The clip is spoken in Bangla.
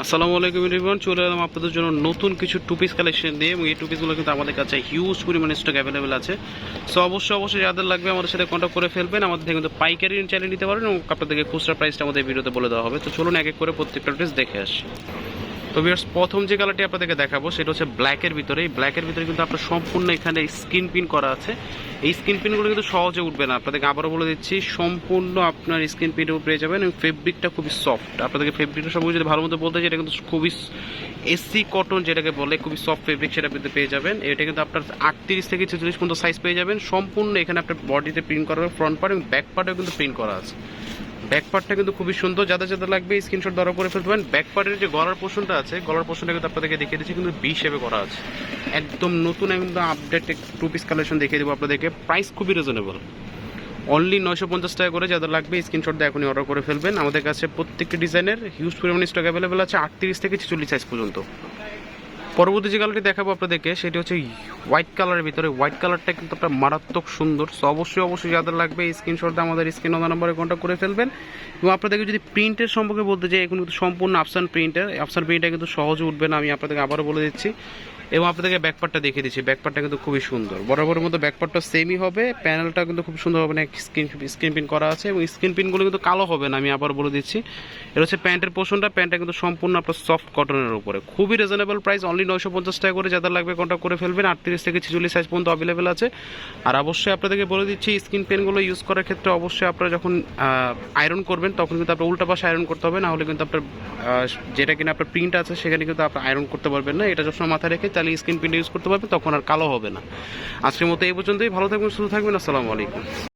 আসসালামু আলাইকুম এভরিওয়ান চলে এলাম আপনাদের জন্য নতুন কিছু টু পিস কালেকশন দিয়ে এবং এই টু পিসগুলো কিন্তু আমাদের কাছে হিউজ পরিমাণে স্টক অ্যাভেলেবেল আছে। সো অবশ্যই অবশ্যই যাদের লাগবে আমাদের সাথে কন্ট্যাক্ট করে ফেলবেন, আমাদের থেকে কিন্তু পাইকারি চ্যানেল নিতে পারেন এবং আপনাদেরকে খুচরা প্রাইসটা আমাদের ভিডিওতে বলে দেওয়া হবে। তো চলুন এক এক করে প্রত্যেকটা ড্রেস দেখে আসি। তো ভিউয়ার্স প্রথম যে কালারটি আপনাদেরকে দেখাবো, সেটা হচ্ছে ব্ল্যাকের ভিতরে। এই ব্ল্যাকের ভিতরে কিন্তু আপনার সম্পূর্ণ এখানে স্ক্রিন পিন করা আছে। এই স্ক্রিন প্রিন্টগুলো কিন্তু সহজে উঠবে না। আপনাদেরকে আবারও বলে দিচ্ছি, সম্পূর্ণ আপনার স্ক্রিন প্রিন্টের উপরে যাবেন এবং ফেব্রিকটা খুবই সফট আপনাদেরকে ফেব্রিকটা সম্পর্কে যদি ভালো মতো বলতে চাই, এটা কিন্তু খুবই এসি কটন যেটাকে বলে, খুবই সফট ফেব্রিক সেটা কিন্তু পেয়ে যাবেন। এটা কিন্তু আপনার আটত্রিশ থেকে ছেচল্লিশ পর্যন্ত সাইজ পেয়ে যাবেন। সম্পূর্ণ এখানে আপনার বডিতে প্রিন্ট করা ফ্রন্ট পার্ট এবং ব্যাক পার্টেও কিন্তু প্রিন্ট করা আছে। ব্যাক পার্টটা কিন্তু খুবই সুন্দর যাদের যাদের লাগবে, স্ক্রিনশট দ্বারা করে ফেলতে পারেন। ব্যাক পার্টের যে গলার পোর্শনটা আছে, গলার পোর্শনটা কিন্তু আপনাদেরকে দেখিয়ে দিচ্ছি, কিন্তু বি শেপে করা আছে। একদম নতুন একদম আপডেট টু পিস কালেকশন দেখিয়ে দেবো আপনাদেরকে। প্রাইস খুবই রিজনেবল অনলি নয়শো পঞ্চাশ টাকা করে যাদের লাগবে, স্ক্রিনশট দিয়ে এখনই অর্ডার করে ফেলবেন। আমাদের কাছে প্রত্যেকটি ডিজাইনের হিউজ পরিমাণ স্টক অ্যাভেলেবেল আছে, আটত্রিশ থেকে ছেচল্লিশ সাইজ পর্যন্ত। পরবর্তী যে কালারটি দেখাবো আপনাদেরকে, সেটি হচ্ছে হোয়াইট কালারের ভিতরে। হোয়াইট কালারটা কিন্তু একটা মারাত্মক সুন্দর। সো অবশ্যই অবশ্যই যাদের লাগবে স্ক্রিনশট আমাদের স্ক্রিন নম্বরে কন্ট্যাক্ট করে ফেলবেন। এবং আপনাদেরকে যদি প্রিন্টের সম্পর্কে বলতে চাই এখন কিন্তু সম্পূর্ণ আফসান প্রিন্টের আফসান প্রিন্টটা কিন্তু সহজে উঠবে না, আমি আপনাদেরকে আবারও বলে দিচ্ছি। এবং আপনাদেরকে ব্যাকপার্টটা দেখিয়ে দিচ্ছি। ব্যাকপার্টটা কিন্তু খুবই সুন্দর। বরাবরের মতো ব্যাকপার্টটা সেমই হবে। প্যানেলটা কিন্তু খুব সুন্দর হবে না স্ক্রিন স্ক্রিন পিন করা আছে এবং স্ক্রিন পিনগুলো কিন্তু কালো হবে না, আমি আবার বলে দিচ্ছি। এটা হচ্ছে প্যান্টের পোর্শনটা প্যান্টটা কিন্তু সম্পূর্ণ আপনার সফট কটনের উপরে। খুবই রিজনেবল প্রাইস অনলি নয়শো পঞ্চাশ টাকা করে যাদের লাগবে কন্ট্যাক্ট করে ফেলবেন। আটত্রিশ থেকে ছেচল্লিশ সাইজ পর্যন্ত অ্যাভেলেবেল আছে। আর অবশ্যই আপনাদেরকে বলে দিচ্ছি স্ক্রিন পেনগুলো ইউজ করার ক্ষেত্রে অবশ্যই আপনারা যখন আয়রন করবেন, তখন কিন্তু আপনার উল্টা পাশে আয়রন করতে হবে। না হলে কিন্তু আপনার যেটা কিনা আপনার প্রিন্ট আছে, সেখানে কিন্তু আপনার আয়রন করতে পারবেন না। এটা সবসময় মাথায় রেখে তাহলে স্ক্রিন প্রিন্ট ইউজ করতে পারবেন, তখন আর কালো হবে না। আজকের মতো এই পর্যন্তই, ভালো থাকবেন, সুস্থ থাকবেন, আসসালামু আলাইকুম।